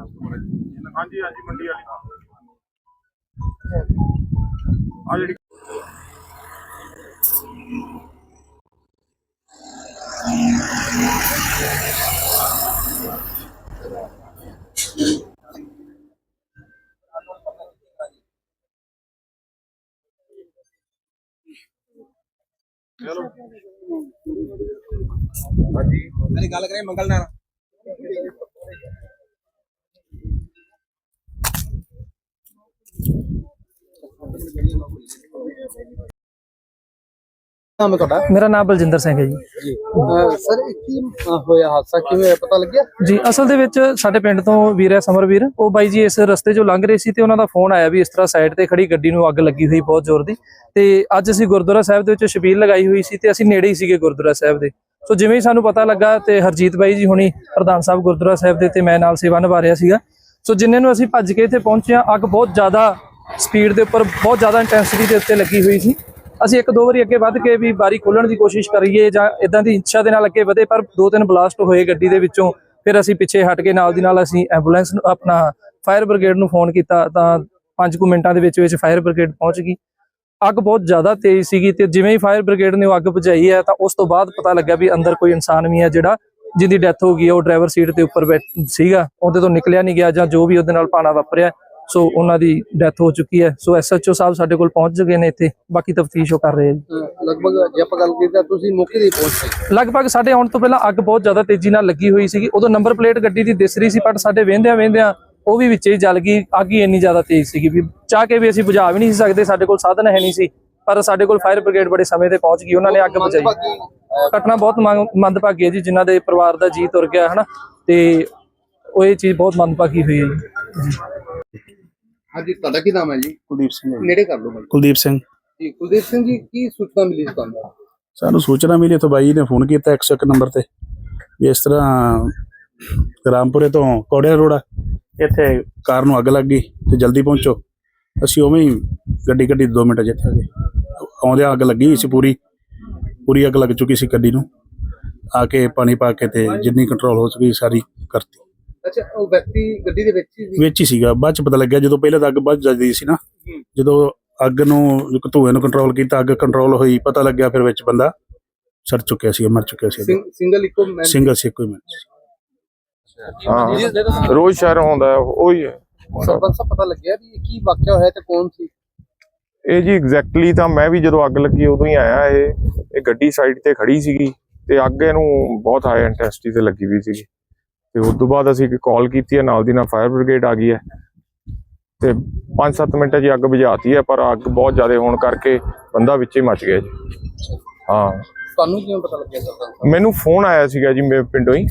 ਹਾਂਜੀ ਹਾਂਜੀ ਮੰਡੀ ਵਾਲੀ ਆ ਜਿਹੜੀ ਚਲੋ ਮੇਰੀ ਗੱਲ ਕਰੇ ਮੰਗਲ ਨਾਲ ਨਾਮ ਹੈ ਤੁਹਾਡਾ? ਮੇਰਾ ਨਾਮ ਬਲਜਿੰਦਰ ਸਿੰਘ ਹੈ ਜੀ। ਸਰ ਕੀ ਹੋਇਆ ਹਾਦਸਾ? ਕਿਵੇਂ ਹੋਇਆ? ਪਤਾ ਲੱਗਿਆ? ਜੀ ਅਸਲ ਦੇ ਵਿੱਚ ਸਾਡੇ ਪਿੰਡ ਤੋਂ ਵੀਰ ਹੈ ਸਮਰਵੀਰ। ਉਹ ਬਾਈ ਜੀ ਇਸ ਰਸਤੇ 'ਚੋਂ ਲੰਘ ਰਹੇ ਸੀ ਤੇ ਉਹਨਾਂ ਦਾ ਫੋਨ ਆਇਆ ਵੀ ਇਸ ਤਰ੍ਹਾਂ ਸਾਈਡ ਤੇ ਖੜੀ ਗੱਡੀ ਨੂੰ ਅੱਗ ਲੱਗੀ ਹੋਈ ਬਹੁਤ ਜ਼ੋਰ ਦੀ। ਤੇ ਅੱਜ ਅਸੀਂ ਗੁਰਦੁਆਰਾ ਸਾਹਿਬ ਦੇ ਵਿੱਚ ਛਬੀਲ ਲਗਾਈ ਹੋਈ ਸੀ ਤੇ ਅਸੀਂ ਨੇੜੇ ਹੀ ਸੀਗੇ ਗੁਰਦੁਆਰਾ ਸਾਹਿਬ ਦੇ। ਸੋ ਜਿਵੇਂ ਹੀ ਸਾਨੂੰ ਪਤਾ ਲੱਗਾ ਤੇ ਹਰਜੀਤ ਬਾਈ ਜੀ ਹੁਣੀ ਪ੍ਰਧਾਨ ਸਾਹਿਬ ਗੁਰਦੁਆਰਾ ਸਾਹਿਬ ਦੇ ਤੇ ਮੈਂ ਨਾਲ ਸੇਵਾ ਨਿਭਾ ਰਿਹਾ ਸੀਗਾ। ਸੋ ਜਿੰਨੇ ਨੂੰ ਅਸੀਂ ਭੱਜ ਕੇ ਇੱਥੇ ਪਹੁੰਚੇ ਅੱਗ ਬਹੁਤ ਜ਼ਿਆਦਾ ਸਪੀਡ ਦੇ ਉੱਪਰ ਬਹੁਤ ਜ਼ਿਆਦਾ ਇੰਟੈਂਸਿਟੀ ਦੇ ਉੱਤੇ ਲੱਗੀ ਹੋਈ ਸੀ। ਅਸੀਂ ਇੱਕ ਦੋ ਵਾਰੀ ਅੱਗੇ ਵੱਧ ਕੇ ਵੀ ਬਾਰੀ ਖੋਲਣ ਦੀ ਕੋਸ਼ਿਸ਼ ਕਰੀਏ ਜਾਂ ਇਦਾਂ ਦੀ ਇੱਛਾ ਦੇ ਨਾਲ ਅੱਗੇ ਵਧੇ, ਪਰ ਦੋ ਤਿੰਨ ਬਲਾਸਟ ਹੋਏ ਗੱਡੀ ਦੇ ਵਿੱਚੋਂ, ਫਿਰ ਅਸੀਂ ਪਿੱਛੇ ਹਟ ਕੇ ਨਾਲ ਦੀ ਨਾਲ ਅਸੀਂ ਐਂਬੂਲੈਂਸ ਨੂੰ ਆਪਣਾ ਫਾਇਰ ਬ੍ਰਿਗੇਡ ਨੂੰ ਫੋਨ ਕੀਤਾ ਤਾਂ 5 ਕੁ ਮਿੰਟਾਂ ਦੇ ਵਿੱਚ ਵਿੱਚ ਫਾਇਰ ਬ੍ਰਿਗੇਡ ਪਹੁੰਚ ਗਈ। ਅੱਗ ਬਹੁਤ ਜ਼ਿਆਦਾ ਤੇਜ਼ ਸੀਗੀ ਤੇ ਜਿਵੇਂ ਹੀ ਫਾਇਰ ਬ੍ਰਿਗੇਡ ਨੇ ਉਹ ਅੱਗ ਬੁਝਾਈ ਹੈ ਤਾਂ ਉਸ ਤੋਂ ਬਾਅਦ ਪਤਾ ਲੱਗਾ ਵੀ ਅੰਦਰ ਕੋਈ ਇਨਸਾਨ ਵੀ ਹੈ ਜਿਹੜਾ ਜਿਹਦੀ ਡੈਥ ਹੋ ਗਈ ਹੈ, ਉਹ ਡਰਾਈਵਰ ਸੀਟ ਦੇ ਉੱਪਰ ਬੈਠ- ਸੀਗਾ, ਉਹਦੇ ਤੋਂ ਨਿਕਲਿਆ ਨਹੀਂ ਗਿਆ ਜਾਂ ਜੋ ਵੀ ਉਹਦੇ ਨਾਲ ਪਾਣਾ ਵਾਪਰਿਆ। ਸੋ ਉਹਨਾਂ ਦੀ ਡੈਥ ਹੋ ਚੁੱਕੀ ਹੈ। ਸੋ ਐਸਐਚਓ ਸਾਹਿਬ ਸਾਡੇ ਕੋਲ ਪਹੁੰਚ ਚੁੱਕੇ ਨੇ ਇੱਥੇ। ਬਾਕੀ ਤਫਤੀਸ਼ ਉਹ ਕਰ ਰਹੇ। ਅਹ, ਲਗਭਗ ਜੇ ਆਪਾਂ ਗੱਲ ਕਰੀਏ ਤਾਂ ਤੁਸੀਂ ਮੌਕੇ ਤੇ ਪਹੁੰਚ ਗਏ। ਲਗਭਗ ਸਾਡੇ ਆਉਣ ਤੋਂ ਪਹਿਲਾਂ ਅੱਗ ਬਹੁਤ ਜ਼ਿਆਦਾ ਤੇਜ਼ੀ ਨਾਲ ਲੱਗੀ ਹੋਈ ਸੀਗੀ। ਉਦੋਂ ਨੰਬਰ ਪਲੇਟ ਗੱਡੀ ਦੀ ਦਿਸ ਰਹੀ ਸੀ ਪਰ ਸਾਡੇ ਵੇਂਦਿਆਂ ਵੇਂਦਿਆਂ ਉਹ ਵੀ ਵਿੱਚੇ ਹੀ ਜਲ ਗਈ। ਅੱਗ ਹੀ ਇੰਨੀ ਜ਼ਿਆਦਾ ਤੇਜ਼ ਸੀਗੀ ਵੀ ਚਾਹ ਕੇ ਵੀ ਅਸੀਂ ਬੁਝਾ ਵੀ ਨਹੀਂ ਸੀ ਸਕਦੇ ਸਾਡੇ ਕੋਲ ਸਾਧਨ ਹੈ ਨਹੀਂ ਸੀ ਪਰ ਸਾਡੇ ਕੋਲ ਫਾਇਰ ਬ੍ਰਿਗੇਡ ਬੜੇ ਸਮੇਂ ਤੇ ਪਹੁੰਚ ਗਈ। ਉਹਨਾਂ ਨੇ ਅੱਗ ਬੁਝਾਈ। ਘਟਨਾ ਬਹੁਤ ਮੰਦਭਾਗੀ ਹੈ ਜੀ ਜਿਨ੍ਹਾਂ ਦੇ ਪਰਿਵਾਰ ਦਾ ਜੀ ਤੁਰ ਗਿਆ ਹਨਾ? ਤੇ ਉਹ ਇਹ ਚੀਜ਼ ਬਹੁਤ ਮੰਦਭਾਗੀ ਹੋਈ ਹੈ ਜੀ। ਹਾਂਜੀ ਤੁਹਾਡਾ ਕੀ ਨਾਮ ਹੈ ਜੀ? ਕੁਲਦੀਪ ਸਿੰਘ ਹੈ। ਨੇੜੇ ਕਰ ਲਓ ਬਾਈ ਕੁਲਦੀਪ ਸਿੰਘ। ਜੀ ਕੁਲਦੀਪ ਸਿੰਘ ਜੀ ਕੀ ਸੂਚਨਾ ਮਿਲੀ ਸੀ ਤੁਹਾਨੂੰ? ਸਾਨੂੰ ਸੂਚਨਾ ਮਿਲੀ ਤੋਂ ਬਾਈ ਨੇ ਫੋਨ ਕੀਤਾ 101 ਨੰਬਰ ਤੇ। ਵੀ ਇਸ ਤਰ੍ਹਾਂ ਰਾਮਪੁਰੇ ਤੋਂ ਕੋੜਿਆ ਰੋਡ ਆ, ਇੱਥੇ ਕਾਰ ਨੂੰ ਅੱਗ ਲੱਗ ਗਈ ਤੇ ਜਲਦੀ ਪਹੁੰਚੋ। ਅਸੀਂ ਉਵੇਂ ਹੀ ਗੱਡੀ ਗੱਡੀ 2 ਮਿੰਟ ਜਿੱਥੇ ਆ ਗਏ। ਆਉਂਦਿਆਂ ਅੱਗ ਲੱਗੀ ਹੋਈ ਸੀ ਪੂਰੀ। ਪੂਰੀ ਅੱਗ ਲੱਗ ਚੁੱਕੀ ਸੀ ਗੱਡੀ ਨੂੰ। ਆ ਕੇ ਪਾਣੀ ਪਾ ਕੇ ਤੇ ਜਿੰਨੀ ਕੰਟਰੋਲ ਹੋ ਸਕੀ ਸਾਰੀ ਕਰਤੀ। ਅੱਛਾ ਉਹ ਵਿਅਕਤੀ ਗੱਡੀ ਦੇ ਵਿੱਚ ਹੀ ਸੀ? ਵਿੱਚ ਹੀ ਸੀਗਾ ਬਾਅਦ ਚ ਪਤਾ ਲੱਗਿਆ ਜਦੋਂ ਪਹਿਲਾਂ ਤਾਂ ਅੱਗ ਵੱਧ ਜਾਂਦੀ ਸੀ ਨਾ। ਜਦੋਂ ਅੱਗ ਨੂੰ ਇੱਕ ਧੂਏ ਨੂੰ ਕੰਟਰੋਲ ਕੀਤਾ ਅੱਗ ਕੰਟਰੋਲ ਹੋਈ ਪਤਾ ਲੱਗਿਆ ਫਿਰ ਵਿੱਚ ਬੰਦਾ ਸੜ ਚੁੱਕਿਆ ਸੀ ਮਰ ਚੁੱਕਿਆ ਸੀ ਸਿੰ- ਸਿੰਗਲ ਇੱਕੋ ਮੈਨ ਸਿੰਗਲ ਸੀ ਕੋਈ ਮਿੰਟ ਹਾਂ ਰੋਜ਼ ਸ਼ਹਿਰ ਆਉਂਦਾ ਉਹ ਹੀ। ਹੈ ਸਰਪੰਚ ਸਾਹਿਬ ਪਤਾ ਲੱਗਿਆ ਵੀ ਇਹ ਕੀ ਵਾਕਿਆ ਹੋਇਆ ਤੇ ਕੌਣ ਸੀ? ਇਹ ਜੀ ਐਗਜ਼ੈਕਟਲੀ ਤਾਂ ਮੈਂ ਵੀ ਜਦੋਂ ਅੱਗ ਲੱਗੀ ਉਦੋਂ ਹੀ ਆਇਆ ਇਹ। ਇਹ ਗੱਡੀ ਸਾਈਡ ਤੇ ਖੜੀ ਸੀਗੀ ਤੇ ਅੱਗ ਇਹਨੂੰ ਬਹੁਤ ਹਾਈ ਇੰਟੈਂਸਿਟੀ ਤੇ ਲੱਗੀ ਹੋਈ ਸੀਗੀ। ਤੇ ਉਸ ਤੋਂ ਬਾਅਦ ਅਸੀਂ ਕਾਲ ਕੀਤੀ ਹੈ ਨਾਲ ਦੀ ਨਾਲ ਫਾਇਰ ਬ੍ਰਿਗੇਡ ਆ ਗਈ ਹੈ। ਤੇ 5-7 ਮਿੰਟਾਂ 'ਚ ਹੀ ਅੱਗ ਬੁਝਾਤੀ ਹੈ ਪਰ ਅੱਗ ਬਹੁਤ ਜ਼ਿਆਦਾ ਹੋਣ ਕਰਕੇ ਬੰਦਾ ਵਿੱਚ ਹੀ ਮੱਚ ਗਿਆ ਜੀ। ਹਾਂ। ਤੁਹਾਨੂੰ ਕਿਵੇਂ ਪਤਾ ਲੱਗਿਆ ਸਾਹਿਬ ਮੈਨੂੰ ਫੋਨ ਆਇਆ ਸੀਗਾ ਜੀ ਮੇਰੇ ਪਿੰਡੋਂ ਹੀ।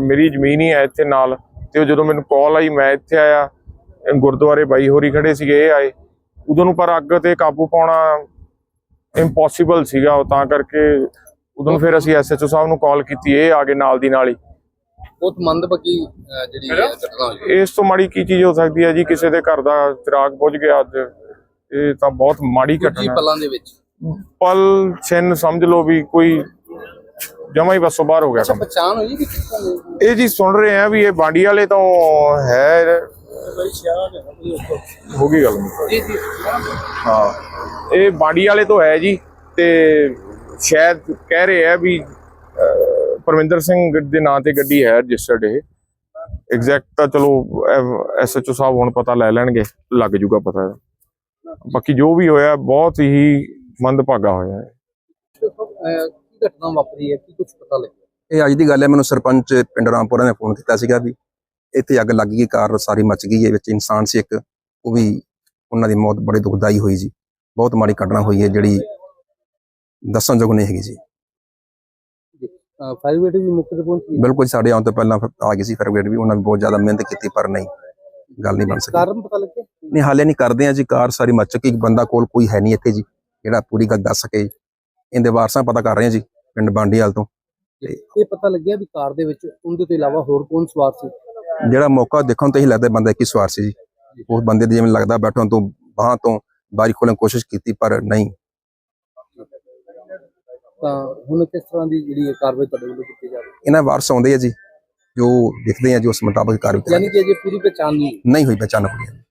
ਮੇਰੀ ਜ਼ਮੀਨ ਹੀ ਹੈ ਇੱਥੇ ਨਾਲ ਤੇ ਉਹ ਜਦੋਂ ਮੈਨੂੰ ਕਾਲ ਆਈ ਮੈਂ ਇੱਥੇ ਆਇਆ। ਗੁਰਦੁਆਰੇ ਬਾਈ ਹੋਰੀ ਖੜੇ ਸੀਗੇ ਇਹ ਆਏ। ਉਦੋਂ ਨੂੰ ਪਰ ਅੱਗ ਤੇ ਕਾਬੂ ਪਾਉਣਾ ਇੰਪੋਸੀਬਲ ਸੀਗਾ ਉਹ ਤਾਂ ਕਰਕੇ ਉਦੋਂ ਫਿਰ ਅਸੀਂ ਐਸਐਚਓ ਸਾਹਿਬ ਨੂੰ ਕਾਲ ਕੀਤੀ ਇਹ ਆ ਗਏ ਨਾਲ ਦੀ ਨਾਲ ਹੀ। ਬਹੁਤ ਮੰਦਭਾਗੀ ਜਿਹੜੀ ਘਟਨਾ ਹੋਈ ਇਸ ਤੋਂ ਮਾੜੀ ਕੀ ਚੀਜ਼ ਹੋ ਸਕਦੀ ਹੈ ਜੀ? ਕਿਸੇ ਦੇ ਘਰ ਦਾ ਚਿਰਾਗ ਬੁਝ ਗਿਆ ਅੱਜ। ਇਹ ਤਾਂ ਬਹੁਤ ਮਾੜੀ ਘਟਨਾ ਹੈ। ਪਲਾਂ ਦੇ ਵਿੱਚ। ਪਲ ਛਿਨ ਸਮਝ ਲਓ ਵੀ ਕੋਈ ਜਮਾ ਹੀ ਬਸੋਂ ਬਾਹਰ ਹੋ ਗਿਆ ਅੱਛਾ ਕੰਮ। ਪਛਾਣ ਹੋਈ ਕਿ ਕਿਸ ਤਰ੍ਹਾਂ ਦੀ? ਇਹ ਜੀ ਸੁਣ ਰਹੇ ਆ ਵੀ ਇਹ ਬਾਂਡੀ ਵਾਲੇ ਤੋਂ ਹੈ। ਹੋ ਗਈ ਗੱਲ। ਜੀ ਜੀ। ਹਾਂ। ਇਹ ਬਾਂਡੀ ਵਾਲੇ ਤੋਂ ਹੈ ਜੀ ਤੇ ਸ਼ਾਇਦ ਕਹਿ ਰਹੇ ਆ ਵੀ ਪਰਮਿੰਦਰ ਸਿੰਘ ਦੇ ਨਾਂ ਤੇ ਗੱਡੀ ਹੈ ਰਜਿਸਟਰਡ ਇਹ। ਐਗਜ਼ੈਕਟ ਤਾਂ ਚਲੋ ਐਸਐਚਓ ਸਾਹਿਬ ਹੁਣ ਪਤਾ ਲੈ ਲੈਣਗੇ ਲੱਗ ਜੂਗਾ ਪਤਾ। ਬਾਕੀ ਜੋ ਵੀ ਹੋਇਆ ਬਹੁਤ ਹੀ ਮੰਦਭਾਗਾ ਹੋਇਆ ਹੈ ਅਹ, ਕੀ ਘਟਨਾ ਵਾਪਰੀ ਹੈ? ਕੀ ਕੁਝ ਪਤਾ ਲੱਗਿਆ? ਇਹ ਅੱਜ ਦੀ ਗੱਲ ਹੈ ਮੈਨੂੰ ਸਰਪੰਚ ਪਿੰਡ ਰਾਮਪੁਰਾ ਨੇ ਫੋਨ ਕੀਤਾ ਸੀਗਾ ਵੀ ਇੱਥੇ ਅੱਗ ਲੱਗ ਗਈ ਕਾਰ ਸਾਰੀ ਮੱਚ ਗਈ ਹੈ ਵਿੱਚ ਇਨਸਾਨ ਸੀ ਇੱਕ ਉਹ ਵੀ ਉਹਨਾਂ ਦੀ ਮੌਤ ਬੜੀ ਦੁਖਦਾਈ ਹੋਈ ਜੀ ਬਹੁਤ ਮਾੜੀ ਘਟਨਾ ਹੋਈ ਹੈ ਜਿਹੜੀ ਦੱਸਣਯੋਗ ਨਹੀਂ ਹੈਗੀ ਜੀ ਫਾਇਰ ਬ੍ਰਿਗੇਡ ਵੀ ਮੌਕੇ ਤੇ ਪਹੁੰਚੀ ਬਿਲਕੁਲ ਸਾਡੇ ਆਉਣ ਤੋਂ ਪਹਿਲਾਂ ਆ ਗਈ ਸੀ ਫਰਗੇਟ ਵੀ ਉਹਨਾਂ ਨੇ ਬਹੁਤ ਜ਼ਿਆਦਾ ਮਿਹਨਤ ਕੀਤੀ ਪਰ ਨਹੀਂ ਗੱਲ ਨਹੀਂ ਬਣ ਸਕੀ। ਕਾਰਨ ਪਤਾ ਲੱਗਿਆ? ਨਹੀਂ ਹਾਲੇ ਨਹੀਂ ਕਰਦੇ ਆ ਜੀ ਕਾਰ ਸਾਰੀ ਮੱਚ ਚੁੱਕੀ ਇੱਕ ਬੰਦਾ ਕੋਲ ਕੋਈ ਹੈ ਨਹੀਂ ਇੱਥੇ ਜੀ ਜਿਹੜਾ ਪੂਰੀ ਗੱਲ ਦੱਸ ਸਕੇ ਇਹਦੇ ਵਾਰਸਾਂ ਪਤਾ ਕਰ ਰਹੇ ਆ ਜੀ ਪਿੰਡ ਬਾਂਡੀਵਾਲ ਤੋਂ। ਇਹ ਪਤਾ ਲੱਗਿਆ ਵੀ ਕਾਰ ਦੇ ਵਿੱਚ ਉਹਦੇ ਤੋਂ ਇਲਾਵਾ ਹੋਰ ਕੌਣ ਸਵਾਰ ਸੀ? ਜਿਹੜਾ ਮੌਕਾ ਦੇਖਣ ਤੋਂ ਹੀ ਲੱਗਦਾ ਬੰਦਾ ਇੱਕ ਸਵਾਰ ਸੀ ਜੀ। ਉਸ ਬੰਦੇ ਦੇ ਜਿਵੇਂ ਲੱਗਦਾ ਬੈਠਣ ਤੋਂ ਬਾਹਾਂ ਤੋਂ ਬਾਰੀ ਖੋਲਣ ਕੋਸ਼ਿਸ਼ ਕੀਤੀ ਪਰ ਨਹੀਂ। ਤਾਂ ਹੁਣ ਕਿਸ ਤਰ੍ਹਾਂ ਦੀ ਜਿਹੜੀ ਇਹ ਕਾਰਵਾਈ ਤੁਹਾਡੇ ਵੱਲੋਂ ਕੀਤੀ ਜਾ ਰਹੀ ਹੈ? ਇਹਨਾਂ ਵਾਰਸ ਆਉਂਦੇ ਆ ਜੀ ਜੋ ਦਿਖਦੇ ਆ ਜੋ ਉਸ ਮੁਤਾਬਕ ਕਾਰਵਾਈ ਯਾਨੀ ਕਰਾਂਗੇ। ਕਿ ਅਜੇ ਪੂਰੀ ਪਛਾਣ ਨਹੀਂ ਨਹੀਂ ਹੋਈ ਪਹਿਚਾਣ ਹੋਈ ਹੈ